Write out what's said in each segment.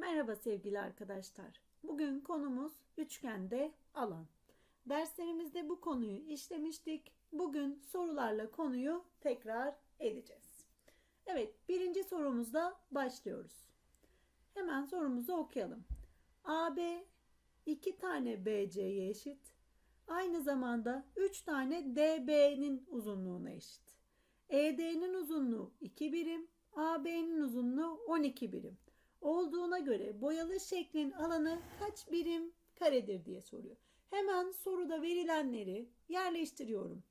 Merhaba sevgili arkadaşlar. Bugün konumuz üçgende alan. Derslerimizde bu konuyu işlemiştik. Bugün sorularla konuyu tekrar edeceğiz. Evet, birinci sorumuzda başlıyoruz. Hemen sorumuzu okuyalım. AB iki tane BC'ye eşit. Aynı zamanda 3 tane DB'nin uzunluğuna eşit. ED'nin uzunluğu 2 birim, AB'nin uzunluğu 12 birim olduğuna göre boyalı şeklin alanı kaç birim karedir diye soruyor. Hemen soruda verilenleri yerleştiriyorum.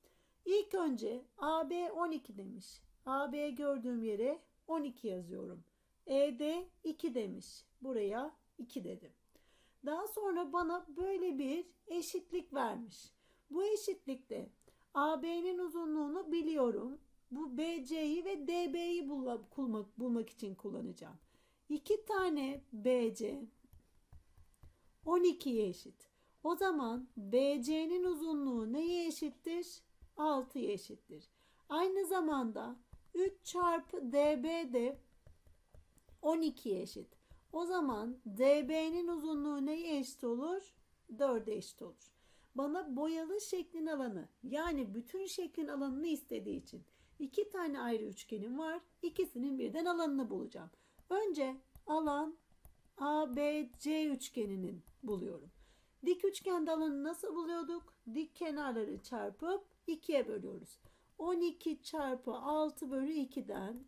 İlk önce AB 12 demiş. AB gördüğüm yere 12 yazıyorum. ED 2 demiş. Buraya 2 dedim. Daha sonra bana böyle bir eşitlik vermiş. Bu eşitlikte AB'nin uzunluğunu biliyorum. Bu BC'yi ve DB'yi bulmak, bulmak için kullanacağım. 2 tane BC 12'ye eşit. O zaman BC'nin uzunluğu neye eşittir? 6'ya eşittir. Aynı zamanda 3 çarpı DB de 12'ye eşit. O zaman DB'nin uzunluğu neye eşit olur? 4'e eşit olur. Bana boyalı şeklin alanı yani bütün şeklin alanını istediği için iki tane ayrı üçgenim var. İkisinin birden alanını bulacağım. Önce alan ABC üçgeninin buluyorum. Dik üçgende alanı nasıl buluyorduk? Dik kenarları çarpıp 2'ye bölüyoruz. 12 çarpı 6 bölü 2'den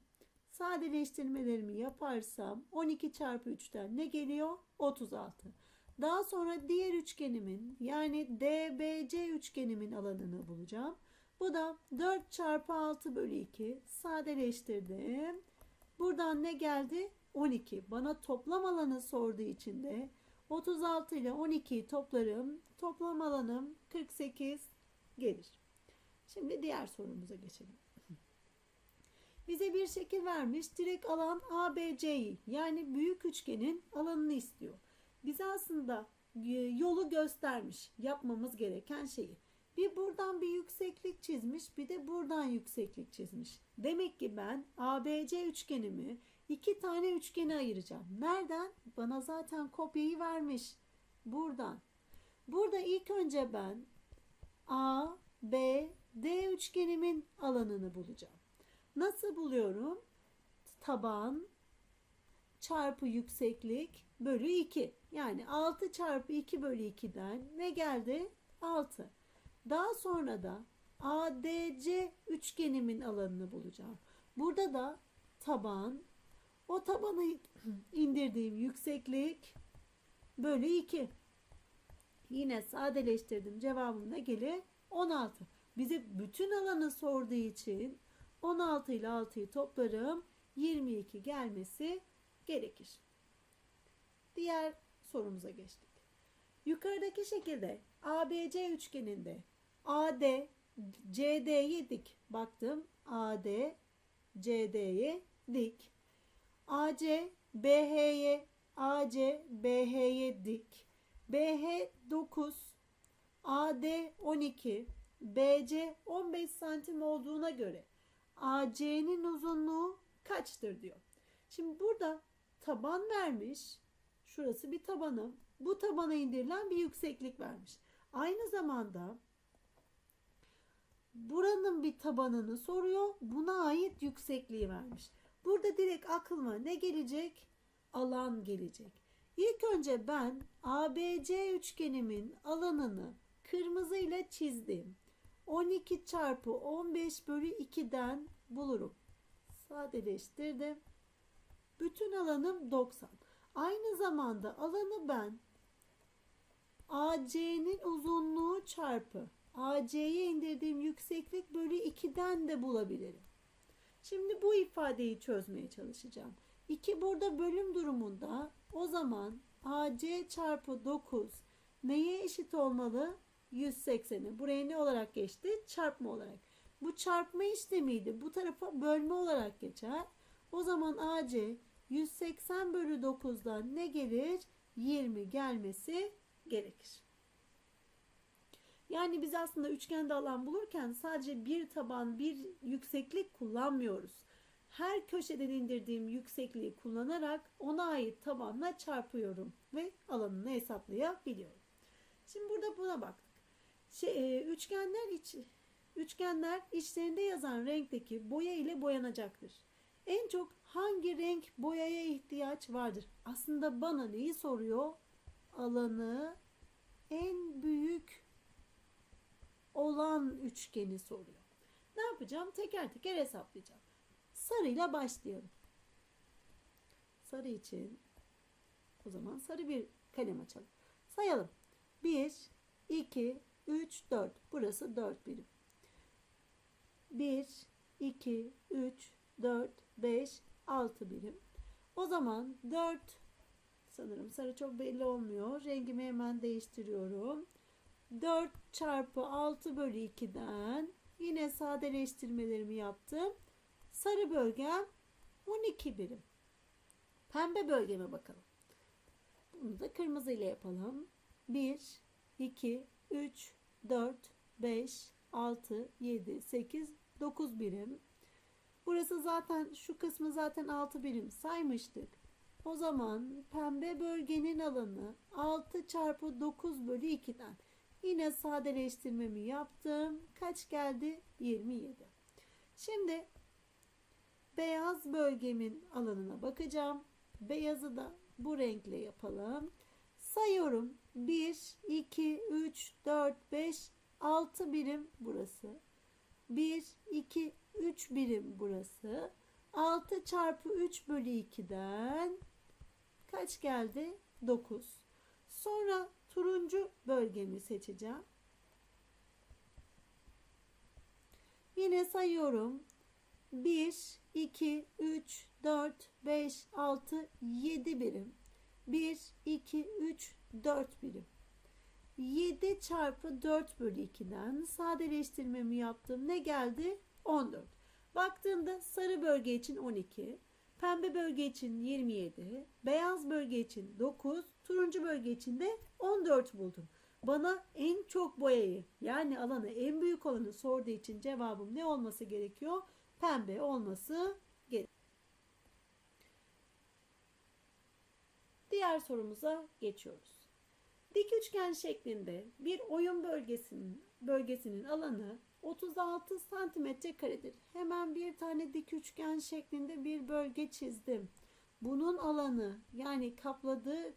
sadeleştirmelerimi yaparsam 12 çarpı 3'ten ne geliyor? 36. Daha sonra diğer üçgenimin yani DBC üçgenimin alanını bulacağım. Bu da 4 çarpı 6 bölü 2 sadeleştirdim. Buradan ne geldi? 12. Bana toplam alanı sorduğu için de 36 ile 12'yi toplarım. Toplam alanım 48 gelir. Şimdi diğer sorumuza geçelim. Bize bir şekil vermiş. Direkt alan ABC'yi yani büyük üçgenin alanını istiyor. Bize aslında e, yolu göstermiş yapmamız gereken şeyi. Bir buradan bir yükseklik çizmiş, bir de buradan yükseklik çizmiş. Demek ki ben ABC üçgenimi iki tane üçgene ayıracağım. Nereden? Bana zaten kopyayı vermiş. Buradan. Burada ilk önce ben A, B, D üçgenimin alanını bulacağım. Nasıl buluyorum? Taban çarpı yükseklik bölü 2. Yani 6 çarpı 2 bölü 2'den ne geldi? 6. Daha sonra da ADC üçgenimin alanını bulacağım. Burada da taban, o tabanı indirdiğim yükseklik bölü 2. Yine sadeleştirdim. Cevabım ne gelir? 16. Bize bütün alanı sorduğu için 16 ile 6'yı toplarım. 22 gelmesi gerekir. Diğer sorumuza geçtik. Yukarıdaki şekilde ABC üçgeninde AD CD'ye dik. Baktım AD CD'ye dik. AC BH'ye AC BH'ye dik. BH 9 AD 12 BC 15 santim olduğuna göre AC'nin uzunluğu kaçtır diyor. Şimdi burada taban vermiş. Şurası bir tabanı. Bu tabana indirilen bir yükseklik vermiş. Aynı zamanda buranın bir tabanını soruyor. Buna ait yüksekliği vermiş. Burada direkt aklıma ne gelecek? Alan gelecek. İlk önce ben ABC üçgenimin alanını kırmızı ile çizdim. 12 çarpı 15 bölü 2'den bulurum. Sadeleştirdim. Bütün alanım 90. Aynı zamanda alanı ben AC'nin uzunluğu çarpı AC'ye indirdiğim yükseklik bölü 2'den de bulabilirim. Şimdi bu ifadeyi çözmeye çalışacağım. 2 burada bölüm durumunda o zaman AC çarpı 9 neye eşit olmalı? 180'e. Buraya ne olarak geçti? Çarpma olarak. Bu çarpma işlemiydi. Bu tarafa bölme olarak geçer. O zaman AC 180 bölü 9'dan ne gelir? 20 gelmesi gerekir. Yani biz aslında üçgende alan bulurken sadece bir taban, bir yükseklik kullanmıyoruz. her köşeden indirdiğim yüksekliği kullanarak ona ait tabanla çarpıyorum ve alanını hesaplayabiliyorum. Şimdi burada buna baktık. Şey, e, üçgenler iç, üçgenler içlerinde yazan renkteki boya ile boyanacaktır. En çok hangi renk boyaya ihtiyaç vardır? Aslında bana neyi soruyor? Alanı en büyük olan üçgeni soruyor. Ne yapacağım? Teker teker hesaplayacağım. Sarıyla başlayalım. Sarı için o zaman sarı bir kalem açalım. Sayalım. 1, 2, 3, 4. Burası 4 birim. 1, 2, 3, 4, 5, 6 birim. O zaman 4 sanırım sarı çok belli olmuyor. Rengimi hemen değiştiriyorum. 4 çarpı 6 bölü 2'den yine sadeleştirmelerimi yaptım. Sarı bölgem 12 birim. Pembe bölgeme bakalım. Bunu da kırmızı ile yapalım. 1, 2, 3, 4, 5, 6, 7, 8, 9 birim. Burası zaten şu kısmı zaten 6 birim saymıştık. O zaman pembe bölgenin alanı 6 çarpı 9 bölü 2'den. Yine sadeleştirmemi yaptım. Kaç geldi? 27. Şimdi beyaz bölgemin alanına bakacağım. Beyazı da bu renkle yapalım. Sayıyorum. 1, 2, 3, 4, 5, 6 birim burası. 1, 2, 3 birim burası. 6 çarpı 3 bölü 2'den kaç geldi? 9. Sonra turuncu bölgemi seçeceğim. Yine sayıyorum. 1, 2, 3, 4, 5, 6, 7 birim. 1, 2, 3, 4 birim. 7 çarpı 4 bölü 2'den sadeleştirmemi yaptım. Ne geldi? 14. Baktığımda sarı bölge için 12, pembe bölge için 27, beyaz bölge için 9, turuncu bölge için de 14 buldum. Bana en çok boyayı yani alanı en büyük olanı sorduğu için cevabım ne olması gerekiyor? Pembe olması. Diğer sorumuza geçiyoruz. Dik üçgen şeklinde bir oyun bölgesinin bölgesinin alanı 36 santimetre karedir. Hemen bir tane dik üçgen şeklinde bir bölge çizdim. Bunun alanı yani kapladığı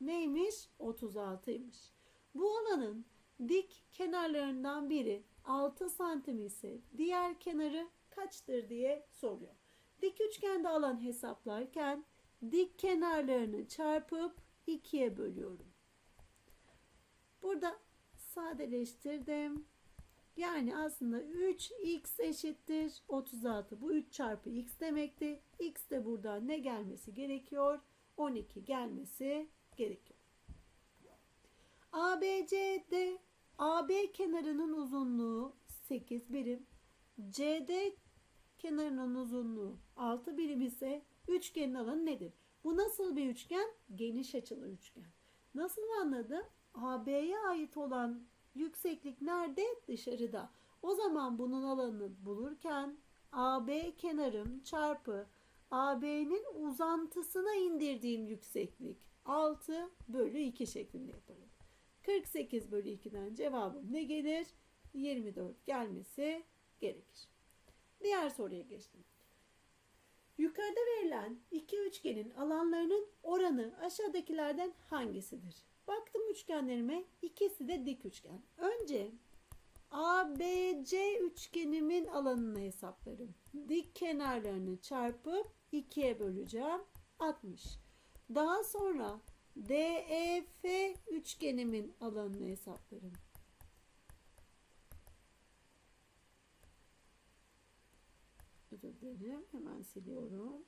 neymiş? 36'ymış. Bu alanın dik kenarlarından biri 6 santim ise diğer kenarı kaçtır diye soruyor. Dik üçgende alan hesaplarken dik kenarlarını çarpıp 2'ye bölüyorum. Burada sadeleştirdim. Yani aslında 3x eşittir 36. Bu 3 çarpı x demekti. x de buradan ne gelmesi gerekiyor? 12 gelmesi gerekiyor. ABCD AB kenarının uzunluğu 8 birim. CD kenarının uzunluğu 6 birim ise üçgenin alanı nedir? Bu nasıl bir üçgen? Geniş açılı üçgen. Nasıl anladım? AB'ye ait olan yükseklik nerede? Dışarıda. O zaman bunun alanını bulurken AB kenarım çarpı AB'nin uzantısına indirdiğim yükseklik 6 bölü 2 şeklinde yaparım. 48 bölü 2'den cevabım ne gelir? 24 gelmesi gerekir. Diğer soruya geçtim. Yukarıda verilen iki üçgenin alanlarının oranı aşağıdakilerden hangisidir? Baktım üçgenlerime ikisi de dik üçgen. Önce ABC üçgenimin alanını hesaplarım. Dik kenarlarını çarpıp 2'ye böleceğim. 60. Daha sonra DEF üçgenimin alanını hesaplarım. Özür dilerim. Hemen siliyorum.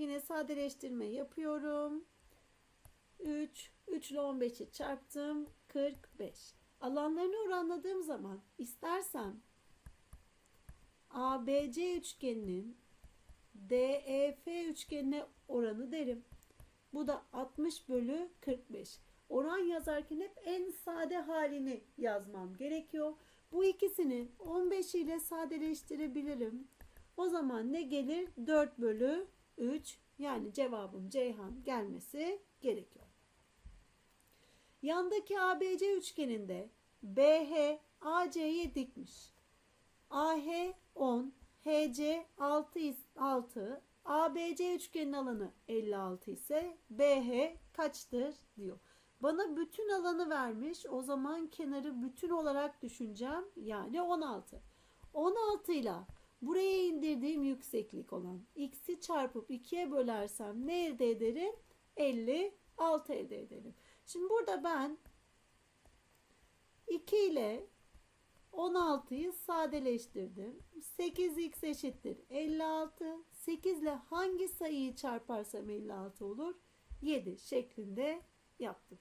Yine sadeleştirme yapıyorum. 3, 3 ile 15'i çarptım. 45. Alanlarını oranladığım zaman istersem ABC üçgeninin DEF üçgenine oranı derim. Bu da 60 bölü 45. Oran yazarken hep en sade halini yazmam gerekiyor. Bu ikisini 15 ile sadeleştirebilirim. O zaman ne gelir? 4 bölü 3 yani cevabım Ceyhan gelmesi gerekiyor. Yandaki ABC üçgeninde BH AC'ye dikmiş. AH 10, HC 6, is- 6, ABC üçgenin alanı 56 ise BH kaçtır diyor. Bana bütün alanı vermiş. O zaman kenarı bütün olarak düşüneceğim. Yani 16. 16 ile buraya indirdiğim yükseklik olan x'i çarpıp 2'ye bölersem ne elde ederim? 56 elde ederim. Şimdi burada ben 2 ile 16'yı sadeleştirdim. 8x eşittir 56. 8 ile hangi sayıyı çarparsam 56 olur? 7 şeklinde yaptım.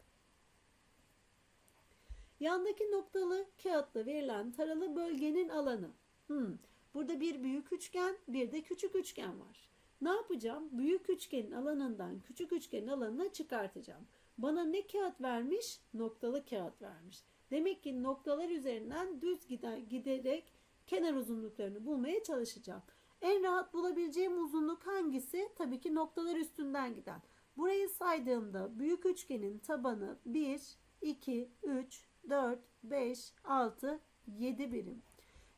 Yandaki noktalı kağıtla verilen taralı bölgenin alanı. Hmm, Burada bir büyük üçgen, bir de küçük üçgen var. Ne yapacağım? Büyük üçgenin alanından küçük üçgenin alanına çıkartacağım. Bana ne kağıt vermiş? Noktalı kağıt vermiş. Demek ki noktalar üzerinden düz gider, giderek kenar uzunluklarını bulmaya çalışacağım. En rahat bulabileceğim uzunluk hangisi? Tabii ki noktalar üstünden giden. Burayı saydığımda büyük üçgenin tabanı 1, 2, 3, 4, 5, 6, 7 birim.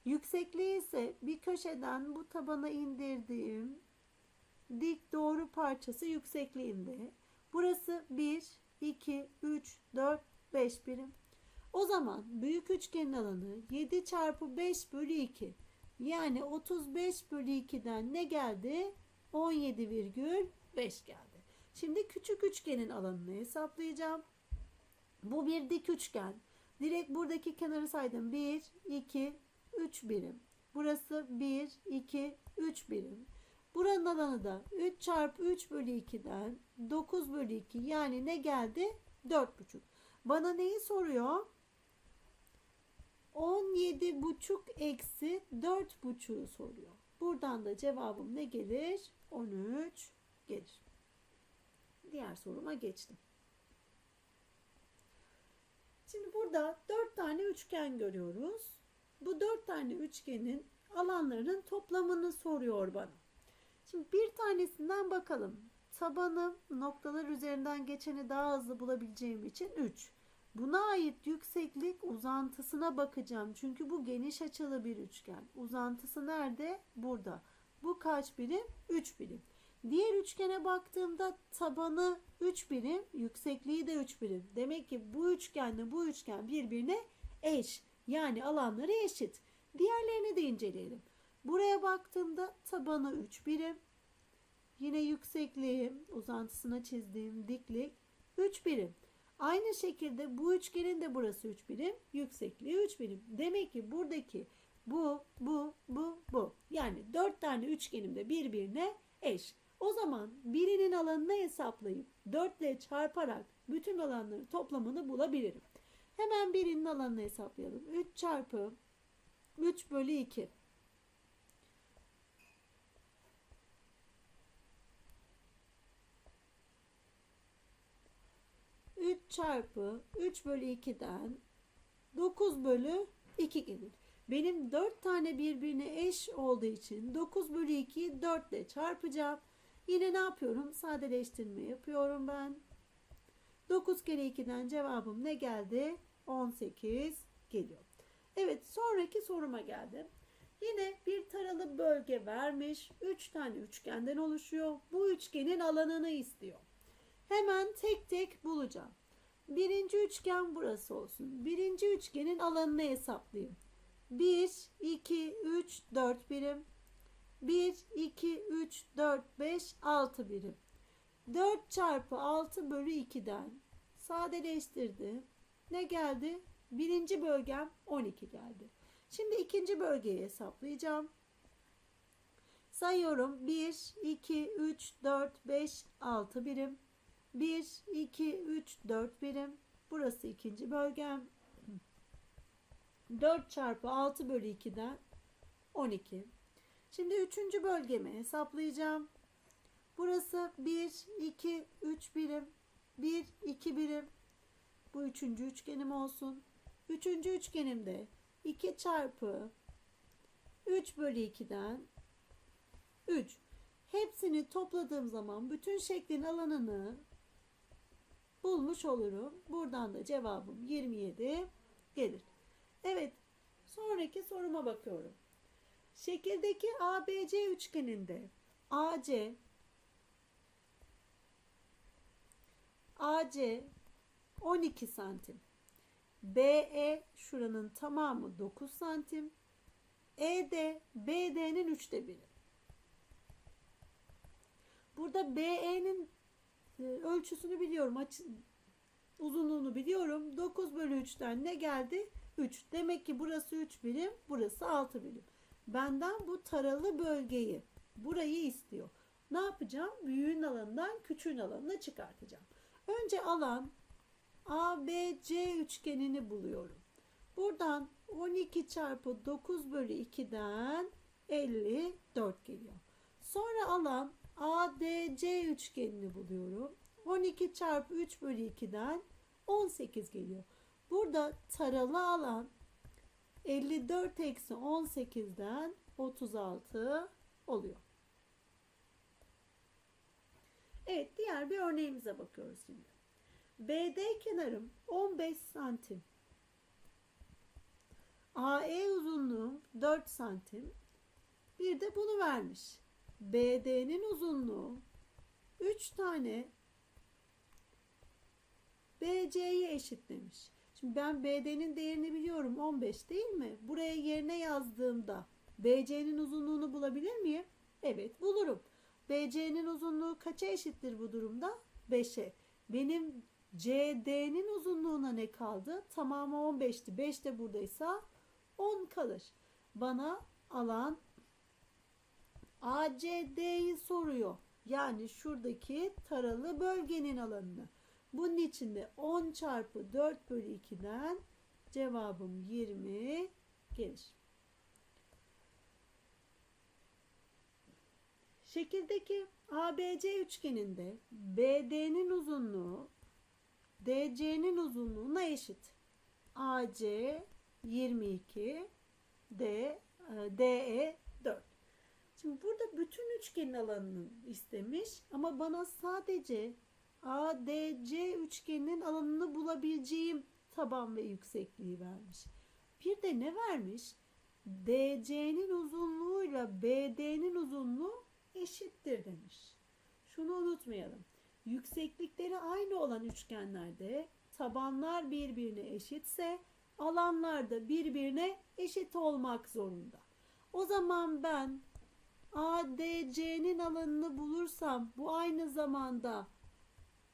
Yüksekliği ise bir köşeden bu tabana indirdiğim dik doğru parçası yüksekliğinde. Burası 1, 2, 3, 4, 5 birim. O zaman büyük üçgenin alanı 7 çarpı 5 bölü 2. Yani 35 bölü 2'den ne geldi? 17,5 geldi. Şimdi küçük üçgenin alanını hesaplayacağım. Bu bir dik üçgen. Direkt buradaki kenarı saydım. 1, 2, 3 birim. Burası 1, 2, 3 birim. Buranın alanı da 3 çarpı 3 bölü 2'den 9 bölü 2 yani ne geldi? 4,5. Bana neyi soruyor? 17 buçuk eksi 4 buçuğu soruyor. Buradan da cevabım ne gelir? 13 gelir. Diğer soruma geçtim. Şimdi burada 4 tane üçgen görüyoruz. Bu 4 tane üçgenin alanlarının toplamını soruyor bana. Şimdi bir tanesinden bakalım. Tabanı noktalar üzerinden geçeni daha hızlı bulabileceğim için 3. Buna ait yükseklik uzantısına bakacağım. Çünkü bu geniş açılı bir üçgen. Uzantısı nerede? Burada. Bu kaç birim? 3 birim. Diğer üçgene baktığımda tabanı 3 birim, yüksekliği de 3 birim. Demek ki bu üçgenle bu üçgen birbirine eş. Yani alanları eşit. Diğerlerini de inceleyelim. Buraya baktığımda tabanı 3 birim. Yine yüksekliğim, uzantısına çizdiğim diklik 3 birim. Aynı şekilde bu üçgenin de burası 3 birim, yüksekliği 3 birim. Demek ki buradaki bu, bu, bu, bu. Yani 4 tane üçgenim de birbirine eş. O zaman birinin alanını hesaplayıp 4 ile çarparak bütün alanların toplamını bulabilirim. Hemen birinin alanını hesaplayalım. 3 çarpı 3 bölü 2. 3 çarpı 3 bölü 2'den 9 bölü 2 gelir. Benim 4 tane birbirine eş olduğu için 9 bölü 2'yi 4 ile çarpacağım. Yine ne yapıyorum? Sadeleştirme yapıyorum ben. 9 kere 2'den cevabım ne geldi? 18 geliyor. Evet sonraki soruma geldim. Yine bir taralı bölge vermiş. 3 tane üçgenden oluşuyor. Bu üçgenin alanını istiyor. Hemen tek tek bulacağım. Birinci üçgen burası olsun. Birinci üçgenin alanını hesaplayayım. 1, 2, 3, 4 birim. 1, 2, 3, 4, 5, 6 birim. 4 çarpı 6 bölü 2'den sadeleştirdim. Ne geldi? Birinci bölgem 12 geldi. Şimdi ikinci bölgeyi hesaplayacağım. Sayıyorum. 1, 2, 3, 4, 5, 6 birim. 1, 2, 3, 4 birim. Burası ikinci bölgem. 4 çarpı 6 bölü 2'den 12. Şimdi üçüncü bölgemi hesaplayacağım. Burası 1, 2, 3 birim. 1, 2 birim. Bu üçüncü üçgenim olsun. Üçüncü üçgenimde 2 çarpı 3 bölü 2'den 3. Hepsini topladığım zaman bütün şeklin alanını bulmuş olurum. Buradan da cevabım 27 gelir. Evet. Sonraki soruma bakıyorum. Şekildeki ABC üçgeninde AC AC 12 santim. BE şuranın tamamı 9 santim. ED BD'nin üçte biri. Burada BE'nin e, ölçüsünü biliyorum. Açı, uzunluğunu biliyorum. 9 bölü 3'ten ne geldi? 3. Demek ki burası 3 birim, burası 6 birim. Benden bu taralı bölgeyi, burayı istiyor. Ne yapacağım? Büyüğün alanından küçüğün alanına çıkartacağım. Önce alan ABC üçgenini buluyorum. Buradan 12 çarpı 9 bölü 2'den 54 geliyor. Sonra alan ADC üçgenini buluyorum. 12 çarpı 3 bölü 2'den 18 geliyor. Burada taralı alan 54 eksi 18'den 36 oluyor. Evet diğer bir örneğimize bakıyoruz şimdi. BD kenarım 15 santim. AE uzunluğum 4 santim. Bir de bunu vermiş. BD'nin uzunluğu 3 tane BC'ye eşit demiş. Şimdi ben BD'nin değerini biliyorum 15 değil mi? Buraya yerine yazdığımda BC'nin uzunluğunu bulabilir miyim? Evet bulurum. BC'nin uzunluğu kaça eşittir bu durumda? 5'e. Benim CD'nin uzunluğuna ne kaldı? Tamamı 15'ti. 5 de buradaysa 10 kalır. Bana alan ACD'yi soruyor. Yani şuradaki taralı bölgenin alanını. Bunun için de 10 çarpı 4 bölü 2'den cevabım 20 gelir. Şekildeki ABC üçgeninde BD'nin uzunluğu DC'nin uzunluğuna eşit. AC 22 D e, DE 4. Şimdi burada bütün üçgenin alanını istemiş ama bana sadece ADC üçgeninin alanını bulabileceğim taban ve yüksekliği vermiş. Bir de ne vermiş? DC'nin uzunluğuyla BD'nin uzunluğu eşittir demiş. Şunu unutmayalım. Yükseklikleri aynı olan üçgenlerde tabanlar birbirine eşitse alanlar da birbirine eşit olmak zorunda. O zaman ben ADC'nin alanını bulursam bu aynı zamanda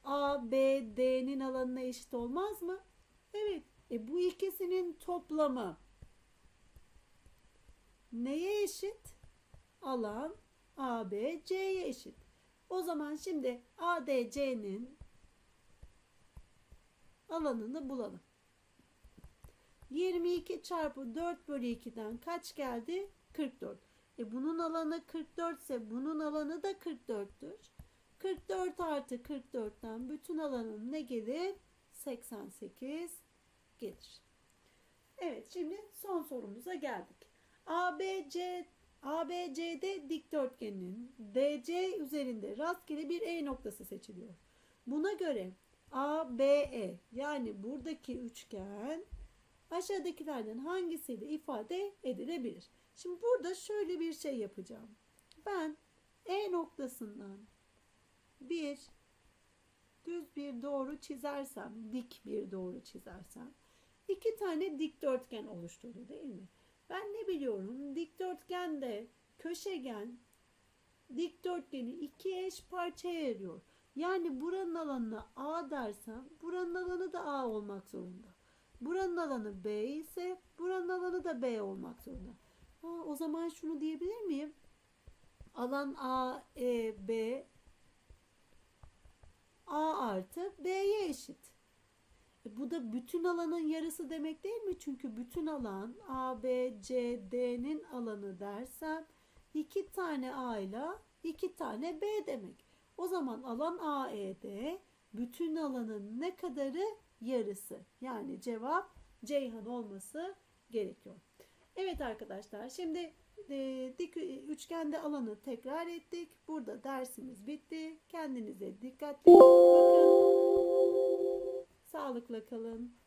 ABD'nin alanına eşit olmaz mı? Evet. E bu ikisinin toplamı neye eşit? Alan ABC'ye eşit. O zaman şimdi ADC'nin alanını bulalım. 22 çarpı 4 bölü 2'den kaç geldi? 44. E bunun alanı 44 ise bunun alanı da 44'tür. 44 artı 44'ten bütün alanın ne gelir? 88 gelir. Evet şimdi son sorumuza geldik. ABC ABCD dikdörtgeninin DC üzerinde rastgele bir E noktası seçiliyor. Buna göre ABE yani buradaki üçgen aşağıdakilerden hangisiyle ifade edilebilir? Şimdi burada şöyle bir şey yapacağım. Ben E noktasından bir düz bir doğru çizersem, dik bir doğru çizersem iki tane dikdörtgen oluşturdu değil mi? Ben ne biliyorum? Dikdörtgende köşegen dikdörtgeni iki eş parçaya ayırıyor. Yani buranın alanına A dersem buranın alanı da A olmak zorunda. Buranın alanı B ise buranın alanı da B olmak zorunda. Ha, o zaman şunu diyebilir miyim? Alan A, E, B A artı B'ye eşit. E bu da bütün alanın yarısı demek değil mi? Çünkü bütün alan A, B, C, D'nin alanı dersem iki tane A ile iki tane B demek. O zaman alan AED bütün alanın ne kadarı? Yarısı. Yani cevap Ceyhan olması gerekiyor. Evet arkadaşlar şimdi e, dik üçgende alanı tekrar ettik. Burada dersimiz bitti. Kendinize dikkatli bakın. Sağlıkla kalın.